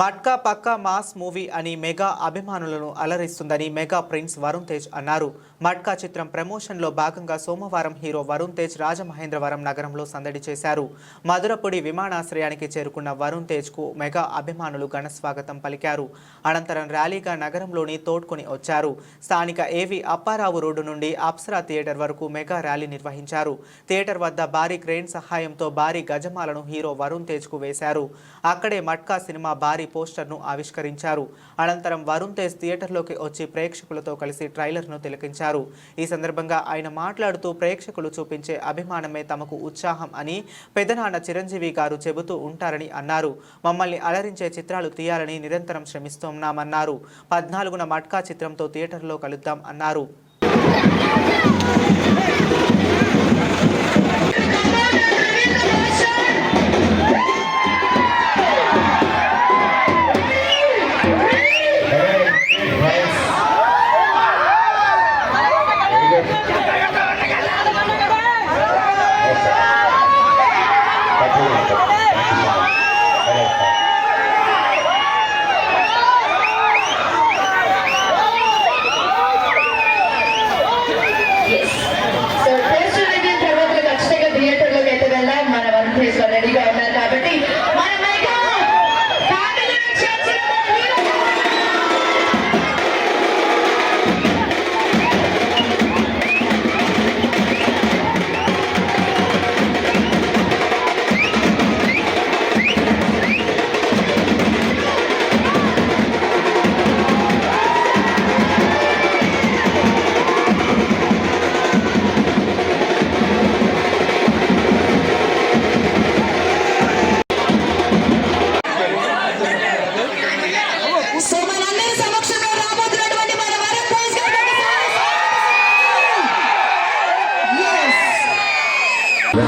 మట్కా పక్కా mass movie అని mega అభిమానులను అలరిస్తుందని మెగా ప్రిన్స్ వరుణ్ తేజ్ అన్నారు. మట్కా చిత్రం ప్రమోషన్లో భాగంగా సోమవారం హీరో వరుణ్ తేజ్ రాజమహేంద్రవరం నగరంలో సందడి చేశారు. మధురపుడి విమానాశ్రయానికి చేరుకున్న వరుణ్ తేజ్కు మెగా అభిమానులు ఘన స్వాగతం పలికారు. అనంతరం ర్యాలీగా నగరంలోని తోడ్కొని వచ్చారు. స్థానిక ఏవి అప్పారావు రోడ్డు నుండి అప్సరా థియేటర్ వరకు మెగా ర్యాలీ నిర్వహించారు. థియేటర్ వద్ద భారీ క్రేన్ సహాయంతో భారీ గజమాలను హీరో వరుణ్ తేజ్కు వేశారు. అక్కడే మట్కా సినిమా భారీ పోస్టర్ను ఆవిష్కరించారు. అనంతరం వరుణ్ తేజ్ థియేటర్లోకి వచ్చి ప్రేక్షకులతో కలిసి ట్రైలర్ను తిలకించారు. ఈ సందర్భంగా ఆయన మాట్లాడుతూ ప్రేక్షకులు చూపించే అభిమానమే తమకు ఉత్సాహం అని పెదనాన్న చిరంజీవి గారు చెబుతూ ఉంటారని అన్నారు. మమ్మల్ని అలరించే చిత్రాలు తీయాలని నిరంతరం శ్రమిస్తున్నామన్నారు. పద్నాలుగున మట్కా చిత్రంతో థియేటర్లో కలుద్దాం అన్నారు.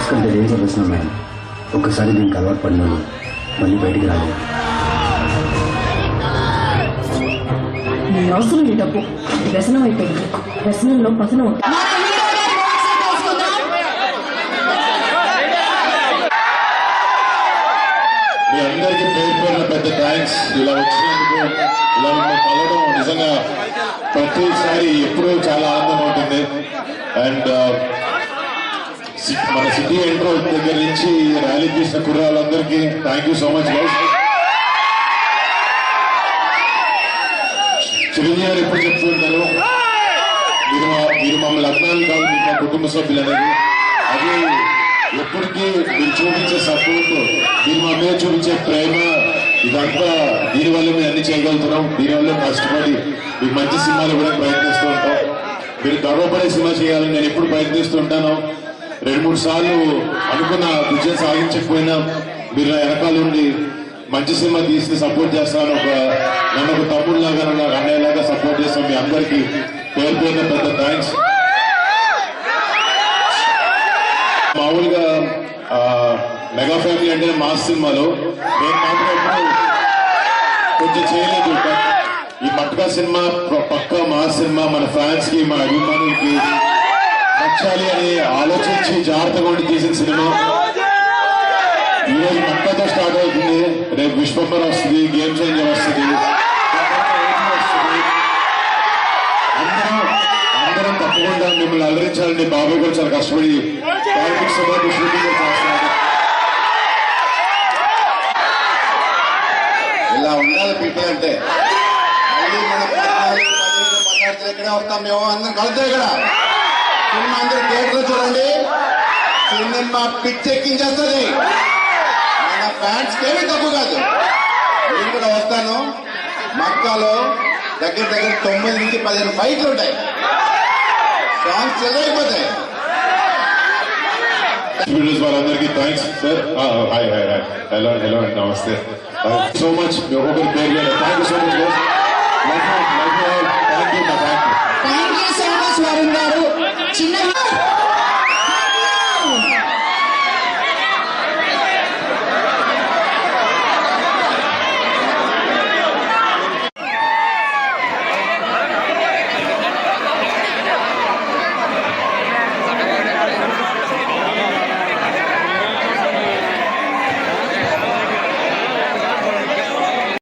డ్రగ్స్ కంటే డేంజర్ వ్యసనం మేడం. ఒక్కసారి దీనికి అలవాటు పడినాను. మళ్ళీ బయటికి రాలేదు. నీ అవసరం ఈ డబ్బు. వ్యసనం అయిపోయింది. వ్యసనంలో పతనం ఉంటుంది మీ అందరికీ పేరు పేరున పెద్ద థ్యాంక్స్ ఇలా వచ్చినందుకు ఇలా మిమ్మల్ని కలవడం నిజంగా ప్రతిసారి ఎప్పుడూ చాలా ఆనందం ఉంటుంది అండ్ మన సిటీ ఎంట్రో దగ్గర నుంచి ర్యాలీ తీసిన కుర్రాళ్ళందరికీ thank you so much guys Chiranjeevi garu ఎప్పుడు చెప్తూ ఉంటారు? మీరు మా- మీరు మమ్మల్ని అభిమానులు కాదు మీ మా కుటుంబ సభ్యులు అనేది. అది ఎప్పటికీ మీరు చూపించే సపోర్ట్ మీరు మా మీద చూపించే ప్రేమ ఇదంతా దీనివల్ల మేము అన్ని చేయగలుగుతున్నాం. దీనివల్ల కష్టపడి మీకు మంచి సినిమాలు కూడా ప్రయత్నిస్తూ ఉంటాం. మీరు గర్వపడే సినిమా చేయాలని నేను ఎప్పుడు ప్రయత్నిస్తుంటాను రెండు మూడు సార్లు అనుకున్న విజయం సాధించకపోయినా మీరు నా వెనకాల ఉండి మంచి సినిమా తీసి సపోర్ట్ చేస్తాను ఒక నన్ను ఒక తమ్ముళ్ళలాగా నాకు ఒక అన్నయ్యలాగా సపోర్ట్ చేస్తాను మీ అందరికీ పేరు పేరున పెద్ద థ్యాంక్స్ మామూలుగా మెగా ఫ్యామిలీ అంటే మాస్ సినిమాలో నేను మాత్రం కొంచెం చేయలేదు. ఈ మట్కా సినిమా పక్క మా మాస్ సినిమా మన ఫ్యాన్స్కి మన అభిమానులకి మార్చాలి అని ఆలోచించి జాగ్రత్తగా ఉండి తీసిన సినిమా. ఈరోజు మక్కతో స్టార్ట్ అవుతుంది. రేపు విశ్వంబర్ వస్తుంది గేమ్ చేంజర్ వస్తుంది. అందరం తప్పకుండా మిమ్మల్ని అలరించాలని బాబాయ్ కూడా చాలా కష్టపడి పాలిటిక్స్ షూటింగ్ చేస్తున్నారు. ఇలా ఉండాలి పీపుల్ అంటే. మళ్ళీ మన పద్నాలుగు, ఇక్కడే వస్తాం మేము? అందరం కలుద్దాం ఇక్కడ. సినిమా అందరూ థియేటర్లో చూడండి. సినిమా పిచ్చి ఎక్కించేస్తుంది. మన ఫ్యాన్స్ ఏమీ తక్కువ కాదు. నేను కూడా వస్తాను. మక్కాలో దగ్గర దగ్గర తొమ్మిది నుంచి పదిహేను ఫైట్లు ఉంటాయి. సాంగ్స్ చెల్లైపోతాయి వీడియోస్ వాళ్ళందరికీ thanks sir hi hi hi hello hello నమస్తే సో మచ్ ఒక్కొక్కరి పేరు thank you so much thank you thank you thank you so much Varun garu చిన్న